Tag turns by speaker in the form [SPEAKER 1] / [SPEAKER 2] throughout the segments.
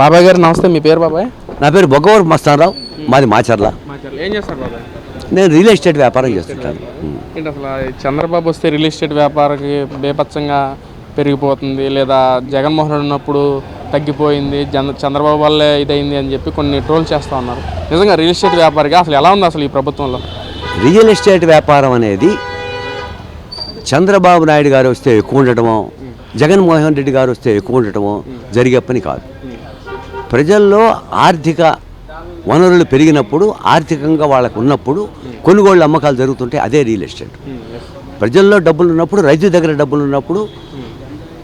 [SPEAKER 1] బాబాయ్ గారు నమస్తే. మీ పేరు బాబాయ్?
[SPEAKER 2] నా పేరు బొగ్గవరపు మస్తానరావు మాది మాచర్ల.
[SPEAKER 1] ఏం చేస్తారు బాబాయ్?
[SPEAKER 2] నేను రియల్ ఎస్టేట్ వ్యాపారం చేస్తుంటాను.
[SPEAKER 1] ఏంటి అసలు చంద్రబాబు వస్తే రియల్ ఎస్టేట్ వ్యాపారకి బేపచ్చంగా పెరిగిపోతుంది లేదా జగన్మోహన్ రెడ్డి ఉన్నప్పుడు తగ్గిపోయింది జన చంద్రబాబు వల్లే ఇదైంది అని చెప్పి కొన్ని ట్రోల్ చేస్తూ ఉన్నారు. నిజంగా రియల్ ఎస్టేట్ వ్యాపారికి అసలు ఎలా ఉంది అసలు ఈ ప్రభుత్వంలో?
[SPEAKER 2] రియల్ ఎస్టేట్ వ్యాపారం అనేది చంద్రబాబు నాయుడు గారు వస్తే ఎక్కువ ఉండటమో జగన్మోహన్ రెడ్డి గారు వస్తే ఎక్కువ ఉండటమో జరిగే పని కాదు. ప్రజల్లో ఆర్థిక వనరులు పెరిగినప్పుడు ఆర్థికంగా వాళ్ళకు ఉన్నప్పుడు కొనుగోళ్ళు అమ్మకాలు జరుగుతుంటే అదే రియల్ ఎస్టేట్. ప్రజల్లో డబ్బులు ఉన్నప్పుడు రైతు దగ్గర డబ్బులు ఉన్నప్పుడు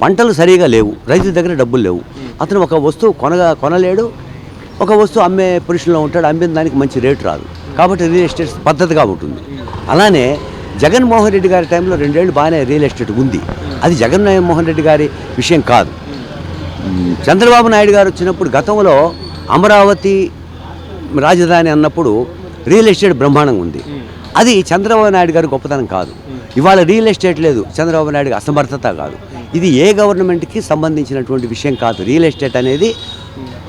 [SPEAKER 2] పంటలు సరిగా లేవు రైతు దగ్గర డబ్బులు లేవు. అతను ఒక వస్తువు కొనగా కొనలేడు ఒక వస్తువు అమ్మే పొజిషన్లో ఉంటాడు అమ్మిన దానికి మంచి రేటు రాదు. కాబట్టి రియల్ ఎస్టేట్ పద్ధతిగా ఉంటుంది. అలానే జగన్మోహన్ రెడ్డి గారి టైంలో రెండేళ్ళు బాగానే రియల్ ఎస్టేట్ ఉంది. అది జగన్మోహన్ రెడ్డి గారి విషయం కాదు. చంద్రబాబు నాయుడు గారు వచ్చినప్పుడు గతంలో అమరావతి రాజధాని అన్నప్పుడు రియల్ ఎస్టేట్ బ్రహ్మాండంగా ఉంది. అది చంద్రబాబు నాయుడు గారి గొప్పతనం కాదు. ఇవాళ రియల్ ఎస్టేట్ లేదు. చంద్రబాబు నాయుడు అసమర్థత కాదు. ఇది ఏ గవర్నమెంట్కి సంబంధించినటువంటి విషయం కాదు. రియల్ ఎస్టేట్ అనేది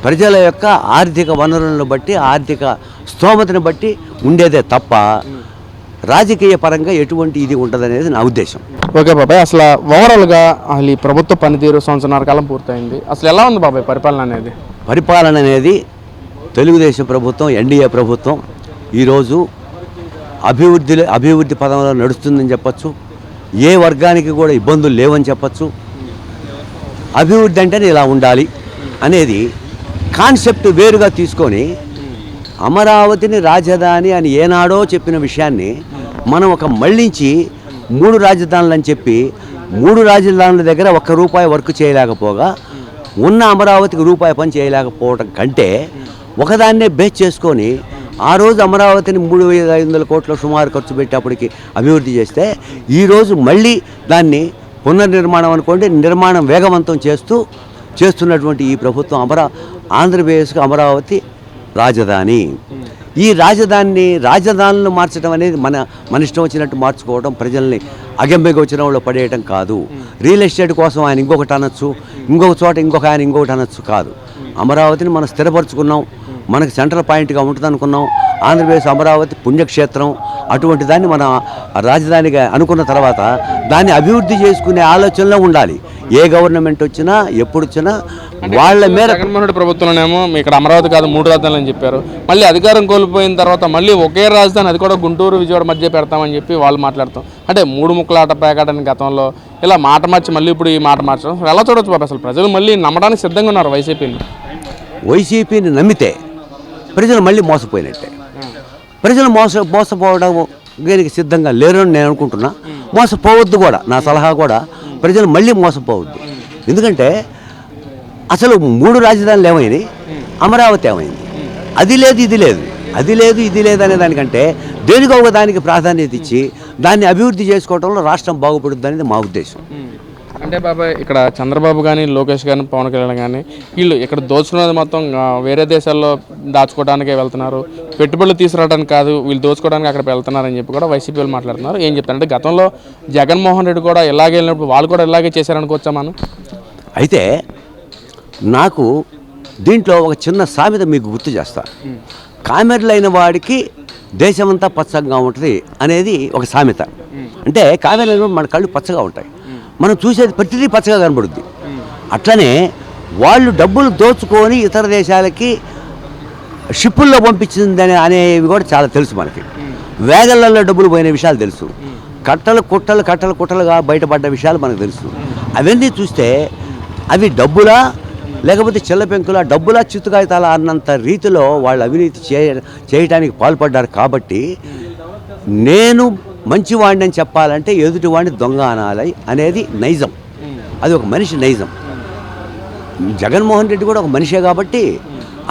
[SPEAKER 2] ప్రజల యొక్క ఆర్థిక వనరులను బట్టి ఆర్థిక స్తోమతను బట్టి ఉండేదే తప్ప రాజకీయ పరంగా ఎటువంటి ఇది ఉండదనేది నా ఉద్దేశం.
[SPEAKER 1] ఓకే బాబాయ్ అసలు ఓవరాల్గా అసలు ఈ ప్రభుత్వ పనితీరు సంవత్సరాల కాలం పూర్తయింది. అసలు ఎలా ఉంది బాబాయ్ పరిపాలన అనేది?
[SPEAKER 2] పరిపాలన అనేది తెలుగుదేశం ప్రభుత్వం ఎన్డీఏ ప్రభుత్వం ఈరోజు అభివృద్ధి అభివృద్ధి పదంలో నడుస్తుందని చెప్పచ్చు. ఏ వర్గానికి కూడా ఇబ్బందులు లేవని చెప్పచ్చు. అభివృద్ధి అంటేనే ఇలా ఉండాలి అనేది కాన్సెప్ట్ వేరుగా తీసుకొని అమరావతిని రాజధాని అని ఏనాడో చెప్పిన విషయాన్ని మనం ఒక మళ్ళించి మూడు రాజధానులు అని చెప్పి మూడు రాజధానుల దగ్గర ఒక్క రూపాయి వర్క్ చేయలేకపోగా ఉన్న అమరావతికి రూపాయి పని చేయలేకపోవడం కంటే ఒకదాన్నే బేస్ చేసుకొని ఆ రోజు అమరావతిని మూడు వేల ఐదు వందల కోట్ల సుమారు ఖర్చు పెట్టేప్పటికి అభివృద్ధి చేస్తే ఈరోజు మళ్ళీ దాన్ని పునర్నిర్మాణం అనుకోండి నిర్మాణం వేగవంతం చేస్తూ చేస్తున్నటువంటి ఈ ప్రభుత్వం అమరా ఆంధ్రప్రదేశ్కి అమరావతి రాజధాని. ఈ రాజధానిని రాజధానులను మార్చడం అనేది మన మన ఇష్టం వచ్చినట్టు మార్చుకోవడం ప్రజల్ని అగమ్యగోచరంలో పడేయటం కాదు. రియల్ ఎస్టేట్ కోసం ఆయన ఇంకొకటి అనొచ్చు ఇంకొక చోట ఇంకొక ఆయన ఇంకొకటి అనొచ్చు కాదు. అమరావతిని మనం స్థిరపరచుకున్నాం మనకు సెంట్రల్ పాయింట్గా ఉంటుంది అనుకున్నాం ఆంధ్రప్రదేశ్ అమరావతి పుణ్యక్షేత్రం అటువంటి దాన్ని మన రాజధానిగా అనుకున్న తర్వాత దాన్ని అభివృద్ధి చేసుకునే ఆలోచనలో ఉండాలి. ఏ గవర్నమెంట్ వచ్చినా ఎప్పుడు వచ్చినా వాళ్ళ మేర
[SPEAKER 1] జగన్మోహన్ రెడ్డి ప్రభుత్వంలోనేమో ఇక్కడ అమరావతి కాదు మూడు రాజధానులు అని చెప్పారు. మళ్ళీ అధికారం కోల్పోయిన తర్వాత మళ్ళీ ఒకే రాజధాని అది కూడా గుంటూరు విజయవాడ మధ్య పెడతామని చెప్పి వాళ్ళు మాట్లాడతాం. అంటే మూడు ముక్కలాట పేకాటని గతంలో ఇలా మాట మార్చి మళ్ళీ ఇప్పుడు ఈ మాట మార్చడం. ఎలా చూడొచ్చు బాబు అసలు ప్రజలు మళ్ళీ నమ్మడానికి సిద్ధంగా ఉన్నారు వైసీపీని?
[SPEAKER 2] వైసీపీని నమ్మితే ప్రజలు మళ్ళీ మోసపోయినట్టే. ప్రజలు మోస మోసపోవడం దీనికి సిద్ధంగా లేరు అని నేను అనుకుంటున్నా. మోసపోవద్దు కూడా. నా సలహా కూడా ప్రజలు మళ్ళీ మోసపోవద్దు. ఎందుకంటే అసలు మూడు రాజధానులు ఏమైనాయి అమరావతి ఏమైంది? అది లేదు ఇది లేదు. అది లేదు ఇది లేదు అనే దానికంటే దేనికో ఒక దానికి ప్రాధాన్యత ఇచ్చి దాన్ని అభివృద్ధి చేసుకోవడంలో రాష్ట్రం బాగుపడుద్ది అనేది మా ఉద్దేశం.
[SPEAKER 1] అంటే బాబాయ్ ఇక్కడ చంద్రబాబు కానీ లోకేష్ కానీ పవన్ కళ్యాణ్ కానీ వీళ్ళు ఇక్కడ దోచుకున్నది మొత్తం వేరే దేశాల్లో దాచుకోవడానికే వెళ్తున్నారు. పెట్టుబడులు తీసుకురావడానికి కాదు వీళ్ళు దోచుకోవడానికి అక్కడ వెళ్తున్నారని చెప్పి కూడా వైసీపీ వాళ్ళు మాట్లాడుతున్నారు. ఏం చెప్తారు? అంటే గతంలో జగన్మోహన్ రెడ్డి కూడా ఇలాగే వెళ్ళినప్పుడు వాళ్ళు కూడా ఇలాగే చేశారనుకోవచ్చా మనం?
[SPEAKER 2] అయితే నాకు దీంట్లో ఒక చిన్న సామెత మీకు గుర్తు చేస్తా. కామెర్లైన వాడికి దేశమంతా పచ్చగా ఉంటుంది అనేది ఒక సామెత. అంటే కామెర్లైన మన కళ్ళు పచ్చగా ఉంటాయి. మనం చూసేది ప్రతిదీ పచ్చగా కనబడుద్ది. అట్లనే వాళ్ళు డబ్బులు దోచుకొని ఇతర దేశాలకి షిప్పుల్లో పంపించిందని అనేవి కూడా చాలా తెలుసు మనకి. వేగళ్ళల్లో డబ్బులు పోయిన విషయాలు తెలుసు. కట్టలు కుట్టలు కట్టలు కుట్టలుగా బయటపడ్డ విషయాలు మనకు తెలుసు. అవన్నీ చూస్తే అవి డబ్బులా లేకపోతే చిల్ల పెంకులా డబ్బులా చిత్తుకాయితాలా అన్నంత రీతిలో వాళ్ళు అవినీతి చేయ చేయడానికి పాల్పడ్డారు కాబట్టి నేను మంచివాడిని అని చెప్పాలంటే ఎదుటివాడిని దొంగ అనాలి అనేది నైజం. అది ఒక మనిషి నైజం. జగన్మోహన్ రెడ్డి కూడా ఒక మనిషే కాబట్టి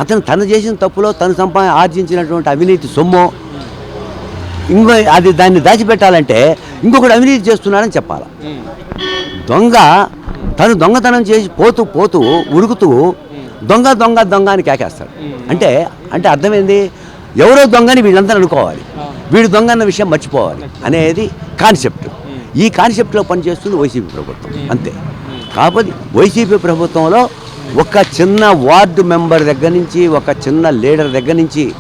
[SPEAKER 2] అతను తను చేసిన తప్పులో తను సంపా ఆర్జించినటువంటి అవినీతి సొమ్ము. ఇంకో అది దాన్ని దాచిపెట్టాలంటే ఇంకొకటి అవినీతి చేస్తున్నాడని చెప్పాలి. దొంగ తను దొంగతనం చేసి పోతూ పోతూ ఉరుకుతూ దొంగ దొంగ దొంగ అని కేకేస్తాడు. అంటే అంటే అర్థమైంది? ఎవరో దొంగని వీళ్ళందరూ అనుకోవాలి. వీడు దొంగ అన్న విషయం మర్చిపోవాలి అనేది కాన్సెప్ట్. ఈ కాన్సెప్ట్లో పనిచేస్తుంది వైసీపీ ప్రభుత్వం. అంతే. కాకపోతే వైసీపీ ప్రభుత్వంలో ఒక చిన్న వార్డు మెంబర్ దగ్గర నుంచి ఒక చిన్న లీడర్ దగ్గర నుంచి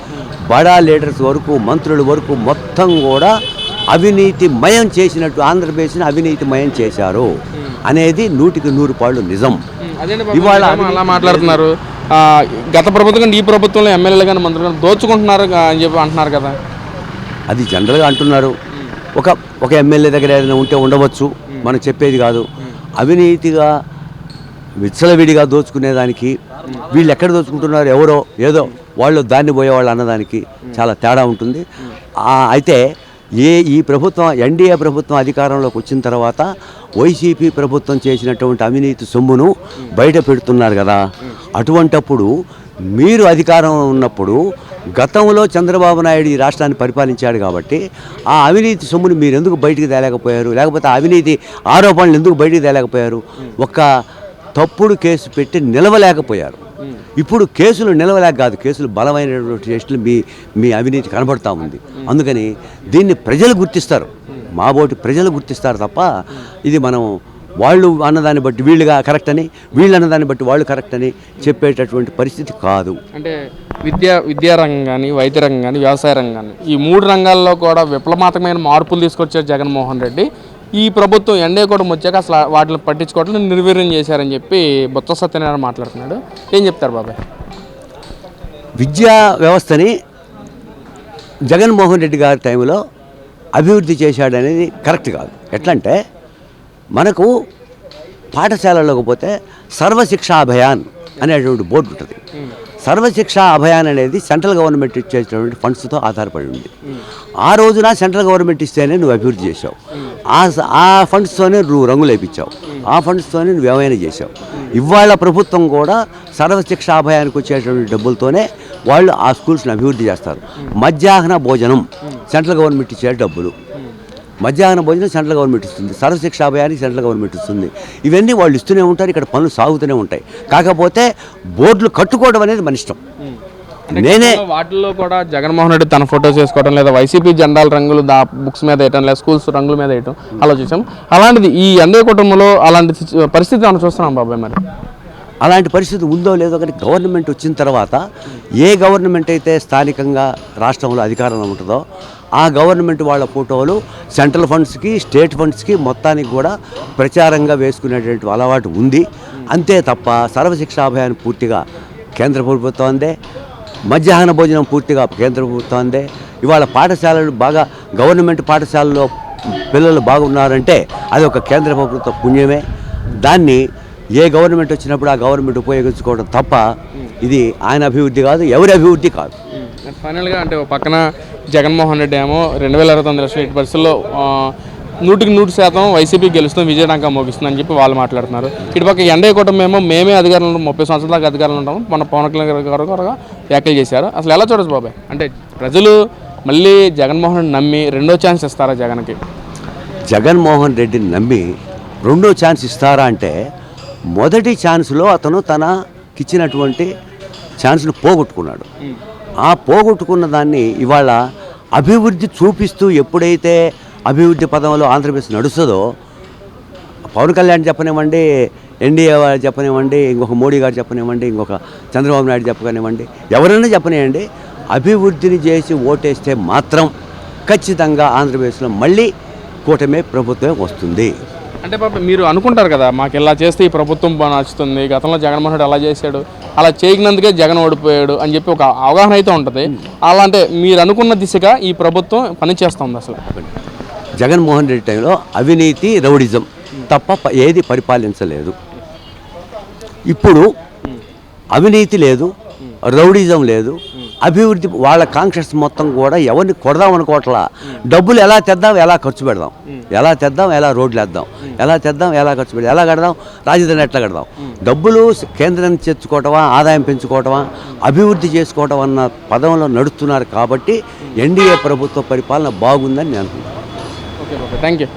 [SPEAKER 2] బడా లీడర్స్ వరకు మంత్రుల వరకు మొత్తం కూడా అవినీతి మయం చేసినట్టు ఆంధ్రప్రదేశ్ని అవినీతి మయం చేశారు అనేది నూటికి నూరు పాళ్ళు నిజం. ఇవాళ
[SPEAKER 1] అలా మాట్లాడుతున్నారు. గత ప్రభుత్వం కానీ ఈ ప్రభుత్వంలో ఎమ్మెల్యేలు కానీ మంత్రులు కానీ దోచుకుంటున్నారు అని చెప్పి అంటున్నారు కదా.
[SPEAKER 2] అది జనరల్గా అంటున్నారు. ఒక ఒక ఎమ్మెల్యే దగ్గర ఏదైనా ఉంటే ఉండవచ్చు. మనం చెప్పేది కాదు. అవినీతిగా విచ్చలవిడిగా దోచుకునేదానికి వీళ్ళు ఎక్కడ దోచుకుంటున్నారు? ఎవరో ఏదో వాళ్ళు దాన్ని పోయేవాళ్ళు అన్నదానికి చాలా తేడా ఉంటుంది. అయితే ఏ ఈ ప్రభుత్వం ఎన్డీఏ ప్రభుత్వం అధికారంలోకి వచ్చిన తర్వాత వైసీపీ ప్రభుత్వం చేసినటువంటి అవినీతి సొమ్మును బయట పెడుతున్నారు కదా. అటువంటప్పుడు మీరు అధికారం ఉన్నప్పుడు గతంలో చంద్రబాబు నాయుడు ఈ రాష్ట్రాన్ని పరిపాలించాడు కాబట్టి ఆ అవినీతి సొమ్ముని మీరు ఎందుకు బయటికి తేలేకపోయారు? లేకపోతే అవినీతి ఆరోపణలు ఎందుకు బయటికి తేలేకపోయారు? ఒక్క తప్పుడు కేసు పెట్టి నిలవలేకపోయారు. ఇప్పుడు కేసులు నిలవలేక కాదు కేసులు బలమైనటువంటి కేసులు మీ మీ అవినీతి కనబడతా ఉంది. అందుకని దీన్ని ప్రజలు గుర్తిస్తారు. మాబోటి ప్రజలు గుర్తిస్తారు తప్ప ఇది మనం వాళ్ళు అన్నదాన్ని బట్టి వీళ్ళుగా కరెక్ట్ అని వీళ్ళు అన్నదాన్ని బట్టి వాళ్ళు కరెక్ట్ అని చెప్పేటటువంటి పరిస్థితి కాదు.
[SPEAKER 1] అంటే విద్యా విద్యారంగం కానీ వైద్య రంగం కానీ వ్యవసాయ రంగం కానీ ఈ మూడు రంగాల్లో కూడా విప్లవాత్మకమైన మార్పులు తీసుకొచ్చారు జగన్మోహన్ రెడ్డి. ఈ ప్రభుత్వం ఎండే కూడా వచ్చాక అసలు వాటిని పట్టించుకోవట్లేదు నిర్వీర్యం చేశారని చెప్పి బొత్స సత్యనారాయణ మాట్లాడుతున్నాడు. ఏం చెప్తారు బాబాయ్?
[SPEAKER 2] విద్యా వ్యవస్థని జగన్మోహన్ రెడ్డి గారి టైంలో అభివృద్ధి చేశాడనేది కరెక్ట్ కాదు. ఎట్లంటే మనకు పాఠశాలలోకి పోతే సర్వశిక్షా అభయాన్ అనేటువంటి బోర్డు ఉంటుంది. సర్వశిక్షా అభయాన్ అనేది సెంట్రల్ గవర్నమెంట్ ఇచ్చేటటువంటి ఫండ్స్తో ఆధారపడి ఉంది. ఆ రోజున సెంట్రల్ గవర్నమెంట్ ఇస్తేనే నువ్వు అభివృద్ధి చేసావు ఆ ఆ ఫండ్స్తోనే నువ్వు రంగులు వేయించావు ఆ ఫండ్స్తోనే నువ్వు ఏమైనా చేసావు ఇవాళ ప్రభుత్వం కూడా సర్వశిక్షా అభయానికి వచ్చేటువంటి డబ్బులతోనే వాళ్ళు ఆ స్కూల్స్ని అభివృద్ధి చేస్తారు. మధ్యాహ్న భోజనం సెంట్రల్ గవర్నమెంట్ ఇచ్చే డబ్బులు. మధ్యాహ్న భోజనం సెంట్రల్ గవర్నమెంట్ ఇస్తుంది. సర్వశిక్షా అభయానికి సెంట్రల్ గవర్నమెంట్ ఇస్తుంది. ఇవన్నీ వాళ్ళు ఇస్తూనే ఉంటారు ఇక్కడ పనులు సాగుతూనే ఉంటాయి. కాకపోతే బోర్డులు కట్టుకోవడం అనేది మన ఇష్టం. నేనే
[SPEAKER 1] వాటిల్లో కూడా జగన్మోహన్ రెడ్డి తన ఫోటోస్ వేసుకోవడం లేదా వైసీపీ జెండాల రంగులు దా బుక్స్ మీద వేయటం లేదా స్కూల్స్ రంగుల మీద వేయటం అలా చూసాం అలాంటిది ఈ ఎండే కుటుంబంలో అలాంటి పరిస్థితి మనం చూస్తున్నాం బాబాయ్ మరి?
[SPEAKER 2] అలాంటి పరిస్థితి ఉందో లేదో కానీ గవర్నమెంట్ వచ్చిన తర్వాత ఏ గవర్నమెంట్ అయితే స్థానికంగా రాష్ట్రంలో అధికారంలో ఉంటుందో ఆ గవర్నమెంట్ వాళ్ళ ఫోటోలు సెంట్రల్ ఫండ్స్కి స్టేట్ ఫండ్స్కి మొత్తానికి కూడా ప్రచారంగా వేసుకునేటువంటి అలవాటు ఉంది. అంతే తప్ప సర్వశిక్షా అభయాన్ని పూర్తిగా కేంద్ర ప్రభుత్వం అందే మధ్యాహ్న భోజనం పూర్తిగా కేంద్ర ప్రభుత్వం అందే ఇవాళ పాఠశాలలు బాగా గవర్నమెంట్ పాఠశాలలో పిల్లలు బాగున్నారంటే అది ఒక కేంద్ర ప్రభుత్వ పుణ్యమే. దాన్ని ఏ గవర్నమెంట్ వచ్చినప్పుడు ఆ గవర్నమెంట్ ఉపయోగించుకోవడం తప్ప ఇది ఆయన అభివృద్ధి కాదు ఎవరి అభివృద్ధి కాదు.
[SPEAKER 1] ఫైనల్గా అంటే పక్కన జగన్మోహన్ రెడ్డి ఏమో రెండు వేల ఇరవై తొమ్మిది ఎట్టి పరిస్థితుల్లో ఆ, నూటికి నూరు శాతం వైసీపీ గెలుస్తాం విజయడంక మోగిస్తుందని చెప్పి వాళ్ళు మాట్లాడుతున్నారు. ఇటుపక్క ఎండే కుటుంబం ఏమో మేమే అధికారంలో ముప్పై సంవత్సరాల దాకా అధికారంలో ఉంటాము మన పవన్ కళ్యాణ్ గారు కూడా వ్యాఖ్యలు చేశారు. అసలు ఎలా చూడొచ్చు బాబాయ్? అంటే ప్రజలు మళ్ళీ జగన్మోహన్ రెడ్డి నమ్మి రెండో ఛాన్స్ ఇస్తారా జగన్కి?
[SPEAKER 2] జగన్మోహన్ రెడ్డిని నమ్మి రెండో ఛాన్స్ ఇస్తారా అంటే మొదటి ఛాన్స్లో అతను తనకిచ్చినటువంటి ఛాన్స్ను పోగొట్టుకున్నాడు. ఆ పోగొట్టుకున్న దాన్ని ఇవాళ అభివృద్ధి చూపిస్తూ ఎప్పుడైతే అభివృద్ధి పదంలో ఆంధ్రప్రదేశ్ నడుస్తుందో పవన్ కళ్యాణ్ చెప్పనివ్వండి ఎన్డీఏ వారు చెప్పనివ్వండి ఇంకొక మోడీ గారు చెప్పనివ్వండి ఇంకొక చంద్రబాబు నాయుడు చెప్పనివ్వండి ఎవరైనా చెప్పనివ్వండి అభివృద్ధిని చేసి ఓటేస్తే మాత్రం ఖచ్చితంగా ఆంధ్రప్రదేశ్లో మళ్ళీ కూటమి ప్రభుత్వం వస్తుంది.
[SPEAKER 1] అంటే పాప మీరు అనుకుంటారు కదా మాకు ఇలా చేస్తే ఈ ప్రభుత్వం బాగా నచ్చుతుంది గతంలో జగన్మోహన్ రెడ్డి అలా చేశాడు అలా చేయకున్నందుకే జగన్ ఓడిపోయాడు అని చెప్పి ఒక అవగాహన అయితే ఉంటుంది. అలా అంటే మీరు అనుకున్న దిశగా ఈ ప్రభుత్వం పనిచేస్తుంది అసలు.
[SPEAKER 2] జగన్మోహన్ రెడ్డి టైంలో అవినీతి రౌడిజం తప్ప ఏది పరిపాలించలేదు. ఇప్పుడు అవినీతి లేదు రౌడిజం లేదు అభివృద్ధి వాళ్ళ కాంక్షస్ మొత్తం కూడా ఎవరిని కొడదాం అనుకోవట్లా. డబ్బులు ఎలా తెద్దాం ఎలా ఖర్చు పెడదాం. ఎలా తెద్దాం ఎలా రోడ్లు వేద్దాం. ఎలా తెద్దాం ఎలా ఖర్చు పెడదాం. ఎలా కడదాం రాజధాని ఎట్లా కడదాం. డబ్బులు కేంద్రం తెచ్చుకోవటమా ఆదాయం పెంచుకోవటమా అభివృద్ధి చేసుకోవటం అన్న పదంలో నడుస్తున్నారు కాబట్టి ఎన్డీఏ ప్రభుత్వ పరిపాలన బాగుందని నేను అనుకుంటున్నాను.
[SPEAKER 1] Thank you